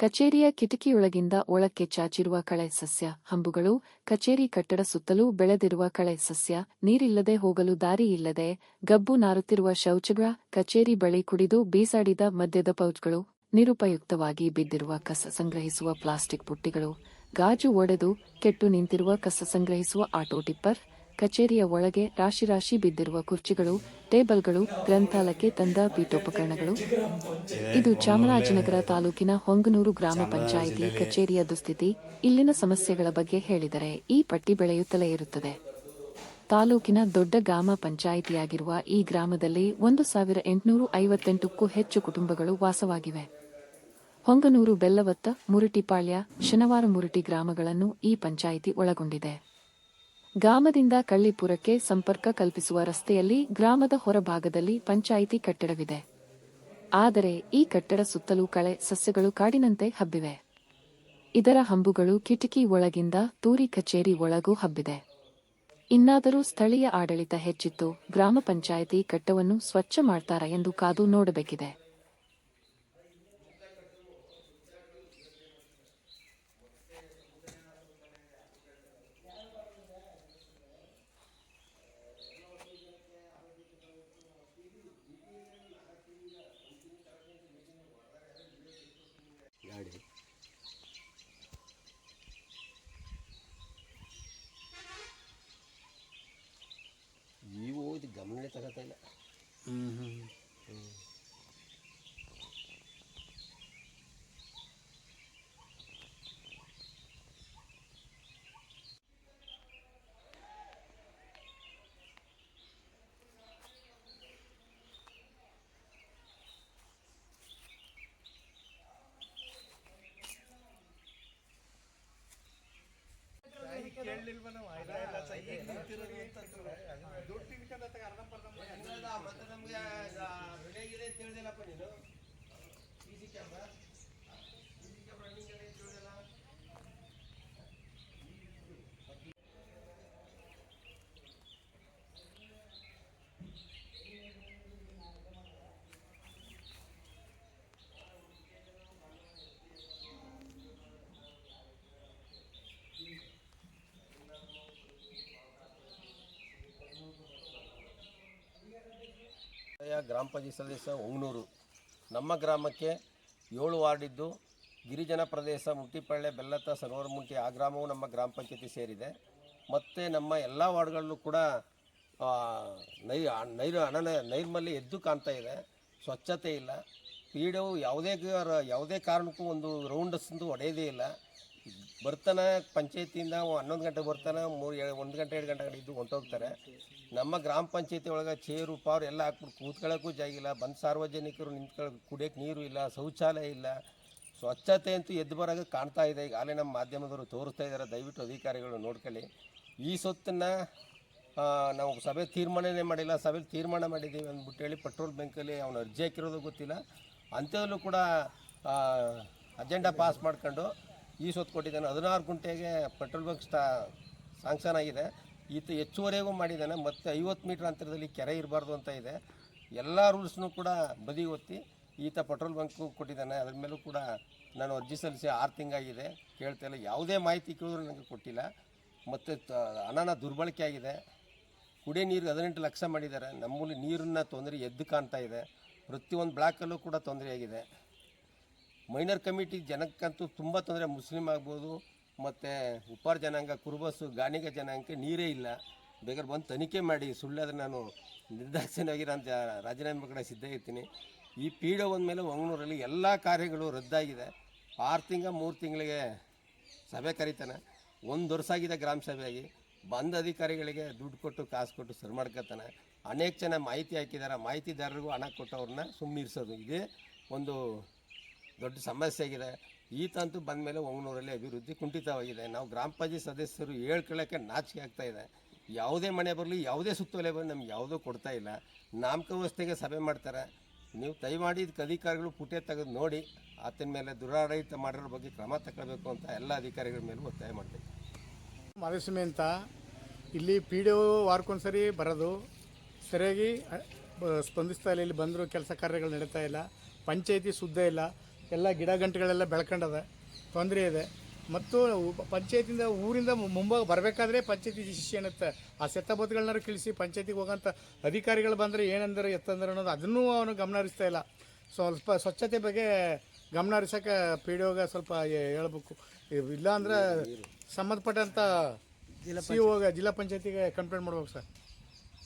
ಕಚೇರಿಯ ಕಿಟಕಿಯೊಳಗಿಂದ ಒಳಕ್ಕೆ ಚಾಚಿರುವ ಕಳೆ ಸಸ್ಯ, ಹಂಬುಗಳು, ಕಚೇರಿ ಕಟ್ಟಡ ಸುತ್ತಲೂ ಬೆಳೆದಿರುವ ಕಳೆ ಸಸ್ಯ, ನೀರಿಲ್ಲದೆ ಹೋಗಲು ದಾರಿಯಿಲ್ಲದೆ ಗಬ್ಬು ನಾರುತ್ತಿರುವ ಶೌಚಗಳ ಕಚೇರಿ ಬಳಿ ಕುಡಿದು ಬೀಸಾಡಿದ ಮದ್ಯದ ಪೌಚ್ಗಳು, ನಿರುಪಯುಕ್ತವಾಗಿ ಬಿದ್ದಿರುವ ಕಸ ಸಂಗ್ರಹಿಸುವ ಪ್ಲಾಸ್ಟಿಕ್ ಪುಟ್ಟಿಗಳು ಗಾಜು ಒಡೆದು ಕೆಟ್ಟು ನಿಂತಿರುವ ಕಸ ಸಂಗ್ರಹಿಸುವ ಆಟೋ ಟಿಪ್ಪರ್ ಕಚೇರಿಯ ಒಳಗೆ ರಾಶಿ ರಾಶಿ ಬಿದ್ದಿರುವ ಕುರ್ಚಿಗಳು, ಟೇಬಲ್ಗಳು, ಗ್ರಂಥಾಲಯಕ್ಕೆ ತಂದ ಪೀಠೋಪಕರಣಗಳು. ಇದು ಚಾಮರಾಜನಗರ ತಾಲೂಕಿನ ಹೊಂಗನೂರು ಗ್ರಾಮ ಪಂಚಾಯಿತಿ ಕಚೇರಿಯ ದುಸ್ಥಿತಿ. ಇಲ್ಲಿನ ಸಮಸ್ಯೆಗಳ ಬಗ್ಗೆ ಹೇಳಿದರೆ ಈ ಪಟ್ಟಿ ಬೆಳೆಯುತ್ತಲೇ ಇರುತ್ತದೆ. ತಾಲೂಕಿನ ದೊಡ್ಡ ಗ್ರಾಮ ಪಂಚಾಯಿತಿಯಾಗಿರುವ ಈ ಗ್ರಾಮದಲ್ಲಿ ಒಂದು ಸಾವಿರ ಎಂಟುನೂರು ಐವತ್ತೆಂಟಕ್ಕೂ ಹೆಚ್ಚು ಕುಟುಂಬಗಳು ವಾಸವಾಗಿವೆ. ಹೊಂಗನೂರು ಬೆಲ್ಲವತ್ತ, ಮುರುಟಿಪಾಳ್ಯ, ಶನಿವಾರ ಮುರುಟಿ ಗ್ರಾಮಗಳನ್ನು ಈ ಪಂಚಾಯಿತಿ ಒಳಗೊಂಡಿದೆ. ಗ್ರಾಮದಿಂದ ಕಳ್ಳಿಪುರಕ್ಕೆ ಸಂಪರ್ಕ ಕಲ್ಪಿಸುವ ರಸ್ತೆಯಲ್ಲಿ ಗ್ರಾಮದ ಹೊರಭಾಗದಲ್ಲಿ ಪಂಚಾಯಿತಿ ಕಟ್ಟಡವಿದೆ. ಆದರೆ ಈ ಕಟ್ಟಡ ಸುತ್ತಲೂ ಕಳೆ, ಸಸ್ಯಗಳು ಕಾಡಿನಂತೆ ಹಬ್ಬಿವೆ. ಇದರ ಹಂಬುಗಳು ಕಿಟಕಿ ಒಳಗಿಂದ ತೂರಿ ಕಚೇರಿ ಒಳಗೂ ಹಬ್ಬಿದೆ. ಇನ್ನಾದರೂ ಸ್ಥಳೀಯ ಆಡಳಿತ ಹೆಚ್ಚಿತ್ತು, ಗ್ರಾಮ ಪಂಚಾಯಿತಿ ಕಟ್ಟವನ್ನು ಸ್ವಚ್ಛ ಮಾಡ್ತಾರಾ ಎಂದು ಕಾದು ನೋಡಬೇಕಿದೆ. ಗಮನನೇ ಹ್ಞೂ ಇಲ್ಲ ಮತ್ತೆ ನಮಗೆ ರೆಡಿಯಾಗಿದೆ ಅಂತ ಹೇಳಿದೆಲ್ಲಪ್ಪ ನೀನು? C C camera C C camera running ಇದೆ ಅಂತ ಹೇಳಿದೆಲ್ಲ ಯ ಗ್ರಾಮ ಪಂಚಾಯತ್ ಸದಸ್ಯ ಒಂಗ್ನೂರು ನಮ್ಮ ಗ್ರಾಮಕ್ಕೆ ಏಳು ವಾರ್ಡ್ ಇದ್ದು ಗಿರಿಜನ ಪ್ರದೇಶ ಮುಟ್ಟಿಪಳ್ಳೆ, ಬೆಲ್ಲತ್ತ ಸರೋವರಮುಂಟಿ ಆ ಗ್ರಾಮವು ನಮ್ಮ ಗ್ರಾಮ ಪಂಚಾಯತಿ ಸೇರಿದೆ. ಮತ್ತು ನಮ್ಮ ಎಲ್ಲ ವಾರ್ಡ್ಗಳಲ್ಲೂ ಕೂಡ ನೈ ನೈರು, ಅನನ, ನೈರ್ಮಲ್ಯ ಎದ್ದು ಕಾಣ್ತಾ ಇದೆ. ಸ್ವಚ್ಛತೆ ಇಲ್ಲ. ಪೀಡವು ಯಾವುದೇ ಯಾವುದೇ ಕಾರಣಕ್ಕೂ ಒಂದು ರೌಂಡಸ್ಸಂದು ಹೊಡೆಯೋದೇ ಇಲ್ಲ. ಬರ್ತಾನೆ, ಪಂಚಾಯತಿಯಿಂದ ಹನ್ನೊಂದು ಗಂಟೆಗೆ ಬರ್ತಾನೆ, ಮೂರು ಒಂದು ಗಂಟೆ, ಎರಡು ಗಂಟೆ ಇದ್ದು ಹೊಂಟೋಗ್ತಾರೆ. ನಮ್ಮ ಗ್ರಾಮ ಪಂಚಾಯತಿ ಒಳಗೆ ಚೇರು, ಪಾರು ಎಲ್ಲ ಹಾಕ್ಬಿಟ್ಟು ಕೂತ್ಕೊಳ್ಳೋಕ್ಕೂ ಜಾಗ ಇಲ್ಲ. ಬಂದು ಸಾರ್ವಜನಿಕರು ನಿಂತ್ಕೊಳ್ಳೋಕೆ ಕುಡಿಯೋಕ್ಕೆ ನೀರು ಇಲ್ಲ, ಶೌಚಾಲಯ ಇಲ್ಲ. ಸ್ವಚ್ಛತೆ ಅಂತೂ ಎದ್ದು ಬರೋಕೆ ಕಾಣ್ತಾ ಇದೆ. ಈಗ ಈಗಾಗಲೇ ನಮ್ಮ ಮಾಧ್ಯಮದವರು ತೋರಿಸ್ತಾ ಇದ್ದಾರೆ. ದಯವಿಟ್ಟು ಅಧಿಕಾರಿಗಳು ನೋಡ್ಕೊಳ್ಳಿ. ಈ ಸೊತ್ತನ್ನು ನಾವು ಸಭೆ ತೀರ್ಮಾನನೇ ಮಾಡಿಲ್ಲ. ಸಭೆಲಿ ತೀರ್ಮಾನ ಮಾಡಿದ್ದೀವಿ ಅಂದ್ಬಿಟ್ಟು ಹೇಳಿ ಪೆಟ್ರೋಲ್ ಬ್ಯಾಂಕಲ್ಲಿ ಅವನು ಅರ್ಜಿ ಹಾಕಿರೋದು ಗೊತ್ತಿಲ್ಲ. ಅಂಥದಲ್ಲೂ ಕೂಡ ಅಜೆಂಡಾ ಪಾಸ್ ಮಾಡ್ಕೊಂಡು ಈ ಸೊತ್ತು ಕೊಟ್ಟಿದ್ದಾನೆ. ಹದಿನಾರು ಗುಂಟೆಗೆ ಪೆಟ್ರೋಲ್ ಬಂಕ್ ಸ್ಟಾ, ಸಾಂಕ್ಷನ್ ಆಗಿದೆ. ಈತ ಹೆಚ್ಚುವರೆಗೂ ಮಾಡಿದ್ದಾನೆ. ಮತ್ತು ಐವತ್ತು ಮೀಟ್ರ್ ಅಂತರದಲ್ಲಿ ಕೆರೆ ಇರಬಾರ್ದು ಅಂತ ಇದೆ. ಎಲ್ಲ ರೂಲ್ಸ್ನೂ ಕೂಡ ಬದಿ ಒತ್ತಿ ಈತ ಪೆಟ್ರೋಲ್ ಬಂಕು ಕೊಟ್ಟಿದ್ದಾನೆ. ಅದ್ರ ಮೇಲೂ ಕೂಡ ನಾನು ಅರ್ಜಿ ಸಲ್ಲಿಸಿ ಆರು ತಿಂಗಾಗಿದೆ ಕೇಳ್ತಾ ಇಲ್ಲ. ಯಾವುದೇ ಮಾಹಿತಿ ಕೇಳಿದ್ರು ನನಗೆ ಕೊಟ್ಟಿಲ್ಲ. ಮತ್ತು ಹಣನ ದುರ್ಬಳಕೆ ಆಗಿದೆ. ಕುಡಿಯೋ ನೀರು ಹದಿನೆಂಟು ಲಕ್ಷ ಮಾಡಿದ್ದಾರೆ. ನಮ್ಮಲ್ಲಿ ನೀರನ್ನ ತೊಂದರೆ ಎದ್ದು ಕಾಣ್ತಾ ಇದೆ. ಪ್ರತಿಯೊಂದು ಬ್ಲಾಕಲ್ಲೂ ಕೂಡ ತೊಂದರೆ ಆಗಿದೆ. ಮೈನರ್ ಕಮಿಟಿ ಜನಕ್ಕಂತೂ ತುಂಬ ತೊಂದರೆ. ಮುಸ್ಲಿಂ ಆಗ್ಬೋದು, ಮತ್ತು ಉಪ್ಪಾರ ಜನಾಂಗ ಕುರುಬಸ್ಸು ಗಾಣಿಗ ಜನಾಂಗಕ್ಕೆ ನೀರೇ ಇಲ್ಲ. ಬೇಕಾದ್ರೆ ಬಂದು ತನಿಖೆ ಮಾಡಿ, ಸುಳ್ಳಾದ್ರೆ ನಾನು ನಿರ್ದಾಕ್ಷಿಣ್ಯವಾಗಿ ಅಂತ ಜ- ರಾಜೀನಾಮೆ ಕಡೆ ಸಿದ್ಧ ಇರ್ತೀನಿ. ಈ ಪೀಡ ಮೇಲೆ ಮಂಗಳೂರಲ್ಲಿ ಎಲ್ಲ ಕಾರ್ಯಗಳು ರದ್ದಾಗಿದೆ. ಆರು ತಿಂಗ ಮೂರು ತಿಂಗಳಿಗೆ ಸಭೆ ಕರಿತಾನೆ. ಒಂದು ವರ್ಷ ಆಗಿದೆ ಗ್ರಾಮ ಸಭೆಯಾಗಿ. ಬಂದ ಅಧಿಕಾರಿಗಳಿಗೆ ದುಡ್ಡು ಕೊಟ್ಟು, ಕಾಸು ಕೊಟ್ಟು ಸರಿ ಮಾಡ್ಕೊತಾನೆ ಅನೇಕ ಜನ ಮಾಹಿತಿ ಹಾಕಿದ್ದಾರೆ ಮಾಹಿತಿದಾರರಿಗೂ ಹಣ ಕೊಟ್ಟು ಅವ್ರನ್ನ ಸುಮ್ಮನಿರ್ಸೋದು ಇದೇ ಒಂದು ದೊಡ್ಡ ಸಮಸ್ಯೆ ಆಗಿದೆ. ತಂತು ಬಂದ ಮೇಲೆ ಒಂಗನೂರಲ್ಲಿ ಅಭಿವೃದ್ಧಿ ಕುಂಠಿತವಾಗಿದೆ. ನಾವು ಗ್ರಾಮ ಪಂಚಾಯತ್ ಸದಸ್ಯರು ಹೇಳ್ಕೊಳ್ಳೋಕ್ಕೆ ನಾಚಿಕೆ ಆಗ್ತಾ ಇದೆ. ಯಾವುದೇ ಮನೆ ಬರಲಿ, ಯಾವುದೇ ಸುತ್ತೋಲೆ ಬರಲಿ ನಮ್ಗೆ ಯಾವುದೂ ಕೊಡ್ತಾ ಇಲ್ಲ. ನಾಮಕಾವಸ್ಥೆಗೆ ಸಭೆ ಮಾಡ್ತಾರೆ. ನೀವು ದಯಮಾಡಿ ಇದಕ್ಕೆ ಅಧಿಕಾರಿಗಳು ಪುಟೆ ತೆಗೆದು ನೋಡಿ, ಆತನ ಮೇಲೆ ದುರಾಡಳಿತ ಮಾಡಿರೋ ಬಗ್ಗೆ ಕ್ರಮ ತಗೊಳ್ಬೇಕು ಅಂತ ಎಲ್ಲ ಅಧಿಕಾರಿಗಳ ಮೇಲೆ ಒತ್ತಾಯ ಮಾಡ್ತೀವಿ. ಮಾದೇಸ್ವಾಮಿ ಅಂತ ಇಲ್ಲಿ ಪಿ ಡಿ ಒ ವಾರಕ್ಕೊಂದ್ಸರಿ ಬರೋದು. ಸರಿಯಾಗಿ ಸ್ಪಂದಿಸ್ತಾ ಇಲ್ಲ. ಇಲ್ಲಿ ಬಂದರೂ ಕೆಲಸ ಕಾರ್ಯಗಳು ನಡೀತಾ ಇಲ್ಲ. ಪಂಚಾಯಿತಿ ಸುದ್ದ ಇಲ್ಲ. ಎಲ್ಲ ಗಿಡ ಗಂಟೆಗಳೆಲ್ಲ ಬೆಳ್ಕೊಂಡದ. ತೊಂದರೆ ಇದೆ. ಮತ್ತು ಪಂಚಾಯತಿಂದ ಊರಿಂದ ಮುಂಭಾಗ ಬರಬೇಕಾದ್ರೆ ಪಂಚಾಯತಿ ಶಿಷ್ಯ ಏನತ್ತೆ ಆ ಸೆತ್ತಬತ್ತುಗಳನ್ನಾರು ಕಳಿಸಿ ಪಂಚಾಯತಿಗೆ ಹೋಗೋಂಥ ಅಧಿಕಾರಿಗಳು ಬಂದರೆ ಏನಂದ್ರೆ ಎತ್ತಂದ್ರೆ ಅನ್ನೋದು ಅದನ್ನು ಅವನು ಗಮನ ಹರಿಸ್ತಾ ಇಲ್ಲ. ಸ್ವಲ್ಪ ಸ್ವಚ್ಛತೆ ಬಗ್ಗೆ ಗಮನ ಹರಿಸೋಕೆ ಪಿ ಡಿ ಒಗೆ ಸ್ವಲ್ಪ ಹೇಳ್ಬೇಕು ಇಲ್ಲ ಅಂದ್ರೆ ಸಂಬಂಧಪಟ್ಟಂಥ ಸಿ ಜಿಲ್ಲಾ ಪಂಚಾಯತಿಗೆ ಕಂಪ್ಲೇಂಟ್ ಮಾಡ್ಬೇಕು ಸರ್.